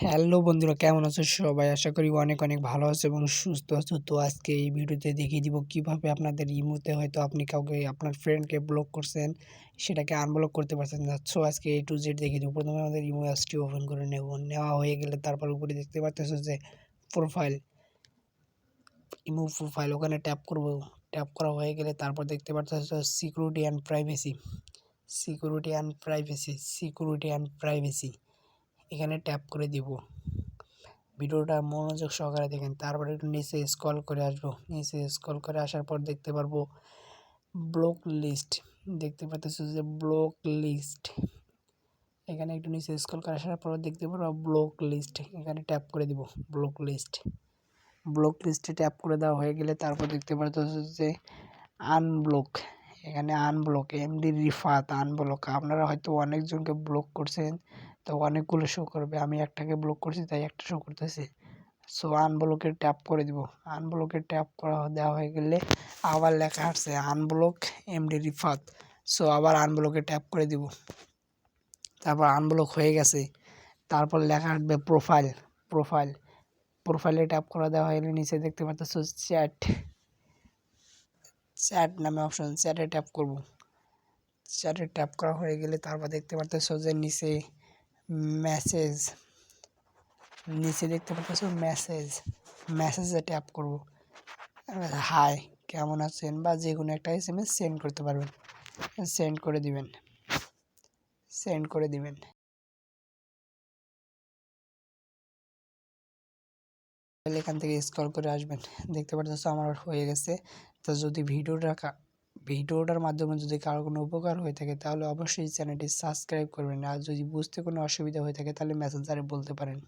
Hello বন্ধুরা, কেমন আছো সবাই? আশা করি অনেক অনেক ভালো আছো এবং সুস্থ আছো। তো আজকে এই ভিডিওতে দেখিয়ে দিব কীভাবে আপনাদের ইমোতে হয়তো আপনি কাউকে, আপনার ফ্রেন্ডকে ব্লক করছেন, সেটাকে আনব্লক করতে পারছেন না। সো আজকে এ টু জেড দেখিয়ে দিব। প্রথমে আমাদের ইমো অ্যাপসটি ওপেন করে নেব। নেওয়া হয়ে গেলে তারপর উপরে দেখতে পারতেছো যে প্রোফাইল ইমো প্রোফাইল ওখানে ট্যাপ করব। ট্যাপ করা হয়ে গেলে তারপর দেখতে পারতেছো security and privacy security and privacy security and privacy এখানে ট্যাপ করে দিব। ভিডিওটা মনোযোগ সহকারে দেখেন। তারপরে একটু নিচে স্ক্রল করে আসব। নিচে স্ক্রল করে আসার পর দেখতে পারব ব্লক লিস্ট দেখতে পাচ্ছি যে ব্লক লিস্ট এখানে একটু নিচে স্ক্রল করে আসার পর দেখতে পারব ব্লক লিস্ট এখানে ট্যাপ করে দিব ব্লক লিস্ট ব্লক লিস্টে ট্যাপ করে দেওয়া হয়ে গেলে তারপর দেখতে পাচ্ছি যে আনব্লক এখানে আনব্লক এমডি রিফাত আনব্লক আপনারা হয়তো অনেকজনকে ব্লক করছেন। তো অনেকগুলো শো করবে। আমি একটাকে ব্লক করছি, তাই একটা শো করতেছে। সো আনব্লকে ট্যাপ করে দিব। আনব্লকে ট্যাপ করা দেওয়া হয়ে গেলে আবার লেখা আসছে আনব্লক এমডি রিফাত সো আবার আনব্লকে ট্যাপ করে দিব। তারপর আনব্লক হয়ে গেছে। তারপর লেখা আসবে প্রোফাইল প্রোফাইল প্রোফাইলে ট্যাপ করা দেওয়া হয়ে গেলে নিচে দেখতে পাচ্ছ চ্যাট চ্যাট নামে অপশন চ্যাটে ট্যাপ করব। চ্যাটে ট্যাপ করা হয়ে গেলে তারপর দেখতে পাচ্ছ যে নিচে মেসেজ নিচে দেখতে পাচ্ছ মেসেজ মেসেজে ট্যাপ করব। হাই কেমন আছেন? বা যে কোনো একটা এস এম এস সেন্ড করতে পারবেন। সেন্ড করে দিবেন। সেন্ড করে দিবেন। এখান থেকে স্ক্রল করে আসবেন। দেখতে পাচ্ছ আমার হয়ে গেছে। তো যদি ভিডিওটা ভিডিওটার মাধ্যমে যদি কারও কোনো উপকার হয়ে থাকে, তাহলে অবশ্যই চ্যানেলটি সাবস্ক্রাইব করবেন। আর যদি বুঝতে কোনো অসুবিধা হয়ে থাকে, তাহলে মেসেঞ্জারে বলতে পারেন।